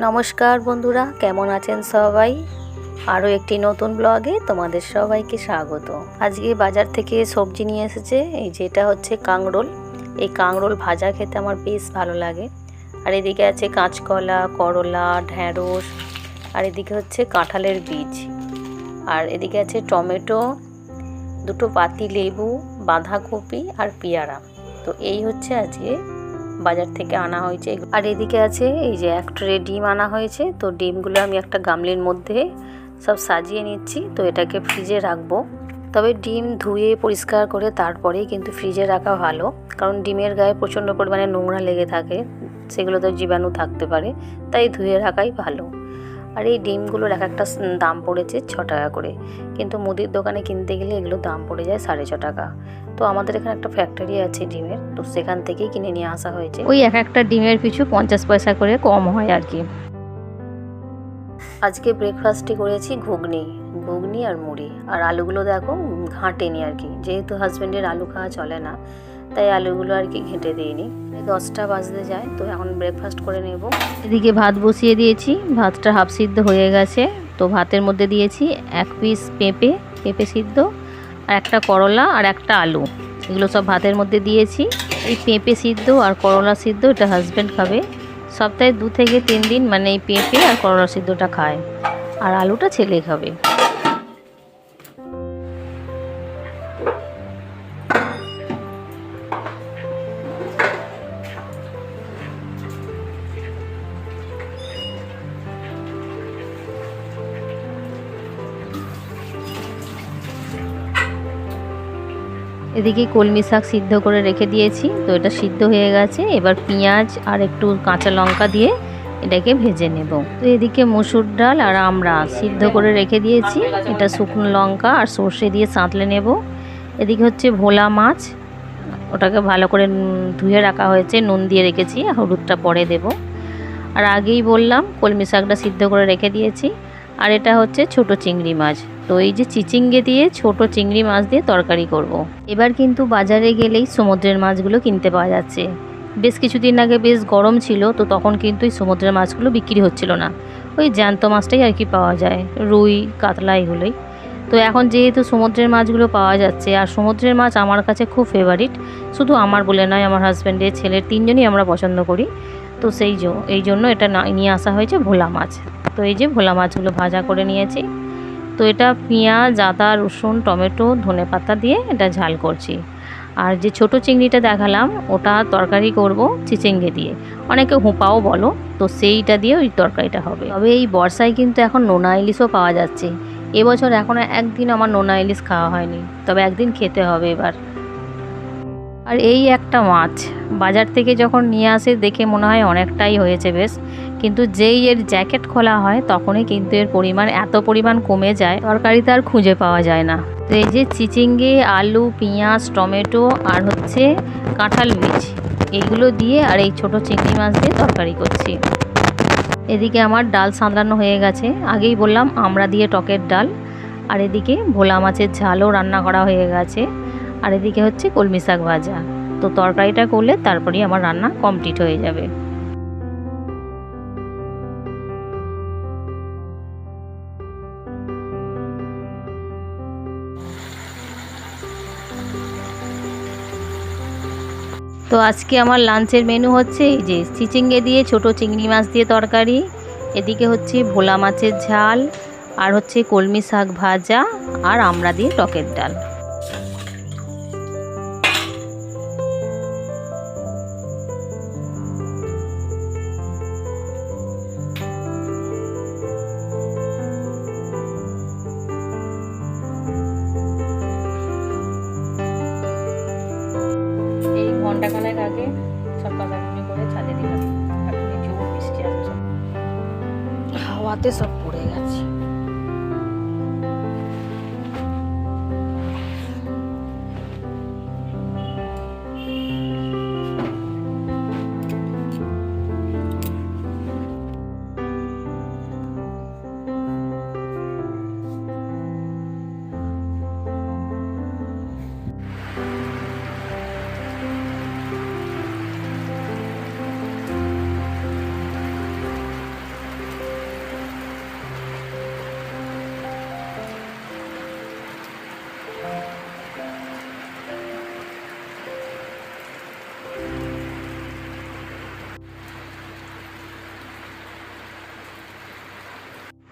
নমস্কার বন্ধুরা, কেমন আছেন সবাই? আরও একটি নতুন ব্লগে তোমাদের সবাইকে স্বাগত। আজকে বাজার থেকে সবজি নিয়ে এসেছে, এই যেটা হচ্ছে কাঁকরোল। এই কাঁকরোল ভাজা খেতে আমার বেশ ভালো লাগে। আর এদিকে আছে কাঁচকলা, করলা, ঢ্যাঁড়স, আর এদিকে হচ্ছে কাঁঠালের বীজ। আর এদিকে আছে টমেটো, দুটো পাতি লেবু, বাঁধাকপি আর পেয়ারা। তো এই হচ্ছে আজকে বাজার থেকে আনা হয়েছে। আর এদিকে আছে, এই যে এক ট্রে ডিম আনা হয়েছে। তো ডিমগুলো আমি একটা গামলির মধ্যে সব সাজিয়ে নিচ্ছি। তো এটাকে ফ্রিজে রাখব। তবে ডিম ধুয়ে পরিষ্কার করে তারপরেই কিন্তু ফ্রিজে রাখা ভালো। কারণ ডিমের গায়ে প্রচণ্ড পরিমাণে নোংরা লেগে থাকে। সেগুলো তো জীবাণু থাকতে পারে। তাই ধুয়ে রাখাই ভালো। আর এই ডিমগুলোর এক একটা দাম পড়েছে ছ টাকা করে। কিন্তু মুদির দোকানে কিনতে গেলে এগুলো দাম পড়ে যায় সাড়ে ছ টাকা। তো আমাদের এখানে একটা ফ্যাক্টরি আছে ডিমের তো সেখান থেকেই কিনে নিয়ে আসা হয়েছে। ওই এক একটা ডিমের পিছু পঞ্চাশ পয়সা করে কম হয় আর কি। আজকে ব্রেকফাস্টে করেছি ঘুগনি ঘুগনি আর মুড়ি। আর আলুগুলো দেখো ঘাঁটেনি আর কি। যেহেতু হাজব্যান্ডের আলু খাওয়া চলে না তাই আলুগুলো আর কি ঘেঁটে দিইনি। দশটা বাজতে যায়, তো এখন ব্রেকফাস্ট করে নেব। এদিকে ভাত বসিয়ে দিয়েছি, ভাতটা হাফ সিদ্ধ হয়ে গেছে। তো ভাতের মধ্যে দিয়েছি এক পিস পেঁপে পেঁপে সিদ্ধ, আর একটা করলা আর একটা আলু। এগুলো সব ভাতের মধ্যে দিয়েছি। এই পেঁপে সিদ্ধ আর করলা সিদ্ধ এটা হাজব্যান্ড খাবে। সপ্তাহে দু থেকে তিন দিন মানে এই পেঁপে আর করলা সিদ্ধটা খায়। আর আলুটা ছেলে খাবে। এদিকে কলমি শাক সিদ্ধ করে রেখে দিয়েছি। তো এটা সিদ্ধ হয়ে গেছে। এবার পেঁয়াজ আর একটু কাঁচা লঙ্কা দিয়ে এটাকে ভেজে নেব। তো এদিকে মসুর ডাল আর আমরা সিদ্ধ করে রেখে দিয়েছি। এটা শুকনো লঙ্কা আর সর্ষে দিয়ে সাঁতলে নেব। এদিকে হচ্ছে ভোলা মাছ। ওটাকে ভালো করে ধুয়ে রাখা হয়েছে। নুন দিয়ে রেখেছি। হলুদটা পরে দেব। আর আগেই বললাম, কলমি শাকটা সিদ্ধ করে রেখে দিয়েছি। আর এটা হচ্ছে ছোট চিংড়ি মাছ। তো এই যে চিচিঙ্গে দিয়ে ছোট চিংড়ি মাছ দিয়ে তরকারি করব। এবার কিন্তু বাজারে গেলেই সমুদ্রের মাছগুলো কিনতে পাওয়া যাচ্ছে। বেশ কিছুদিন আগে বেশ গরম ছিল, তো তখন কিন্তু এই সমুদ্রের মাছগুলো বিক্রি হচ্ছিল না। ওই জ্যান্ত মাছটাই আর কি পাওয়া যায়, রুই, কাতলা এগুলোই। তো এখন যেহেতু সমুদ্রের মাছগুলো পাওয়া যাচ্ছে, আর সমুদ্রের মাছ আমার কাছে খুব ফেভারিট শুধু আমার বলে নয়, আমার হাজব্যান্ডের ছেলের তিনজনই আমরা পছন্দ করি। তো সেই জন্য এই জন্য এটা নিয়ে আসা হয়েছে ভোলা মাছ। তো এই যে ভোলা মাছগুলো ভাজা করে নিয়েছি। তো এটা পেঁয়াজ, আদা, রসুন, টমেটো, ধনে পাতা দিয়ে এটা ঝাল করছি। আর যে ছোট চিংড়িটা দেখালাম, ওটা তরকারি করব চিচিঙ্গে দিয়ে। অনেকে হুঁপাও বলো, তো সেইটা দিয়ে ওই তরকারিটা হবে। তবে এই বর্ষায় কিন্তু এখন নোনা ইলিশও পাওয়া যাচ্ছে। এবছর এখনও একদিন আমার নোনা ইলিশ খাওয়া হয়নি। তবে একদিন খেতে হবে এবার। আর এই একটা মাছ বাজার থেকে যখন নিয়ে আসে দেখে মনে হয় অনেকটাই হয়েছে বেশ। কিন্তু যেই এর জ্যাকেট খোলা হয় তখনই কিন্তু এর পরিমাণ, এত পরিমাণ কমে যায় তরকারিতে আর খুঁজে পাওয়া যায় না। তো এই যে চিচিঙ্গে, আলু, পেঁয়াজ, টমেটো আর হচ্ছে কাঁঠাল বীজ, এইগুলো দিয়ে আর এই ছোট চিংড়ি মাছ দিয়ে তরকারি করছি। এদিকে আমার ডাল সাঁতলানো হয়ে গেছে। আগেই বললাম, আমরা দিয়ে টকের ডাল। আর এদিকে ভোলা মাছের ঝালও রান্না করা হয়ে গেছে। আর এদিকে হচ্ছে কলমি শাক ভাজা। তো তরকারিটা করলে তারপরেই আমার রান্না কমপ্লিট হয়ে যাবে। তো আজকে আমার লাঞ্চের মেনু হচ্ছে এই যে চিচিঙ্গে দিয়ে ছোট চিংড়ি মাছ দিয়ে তরকারি, এদিকে হচ্ছে ভোলা মাছের ঝাল, আর হচ্ছে কলমি শাক ভাজা, আর আমরা দিয়ে টকের ডাল। ঘন্টাখানেক আগে সব কাটাকুটি করে ছাদে দিলাম। এখন বৃষ্টি আসছে। হাওয়াতে সব পড়ে গেছে।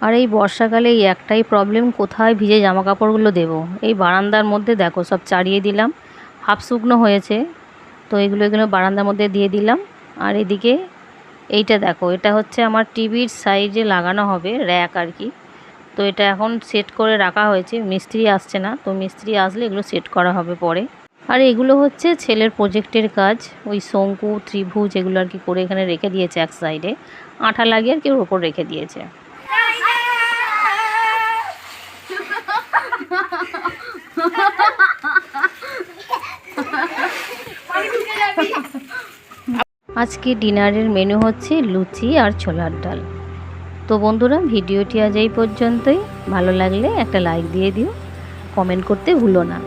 আর এই বর্ষাকালে এই একটাই প্রবলেম কোথায় ভিজে জামা কাপড়গুলো দেবো? এই বারান্দার মধ্যে দেখো, সব চাড়িয়ে দিলাম। হাফ শুকনো হয়েছে, তো এগুলো এগুলো বারান্দার মধ্যে দিয়ে দিলাম। আর এদিকে এইটা দেখো, এটা হচ্ছে আমার টিভির সাইজে লাগানো হবে র্যাক আর কি। তো এটা এখন সেট করে রাখা হয়েছে, মিস্ত্রি আসছে না, তো মিস্ত্রি আসলে এগুলো সেট করা হবে পরে। আর এগুলো হচ্ছে ছেলের প্রজেক্টের কাজ, ওই শঙ্কু, ত্রিভুজ এগুলো আর কি করে এখানে রেখে দিয়েছে এক সাইডে আঠা লাগিয়ে আর কি ওর ওপর রেখে দিয়েছে। আজকে ডিনারের মেনু হচ্ছে লুচি আর ছোলার ডাল। তো বন্ধুরা, ভিডিওটি আজ এই পর্যন্তই। ভালো লাগলে একটা লাইক দিয়ে দিও। কমেন্ট করতে ভুলো না।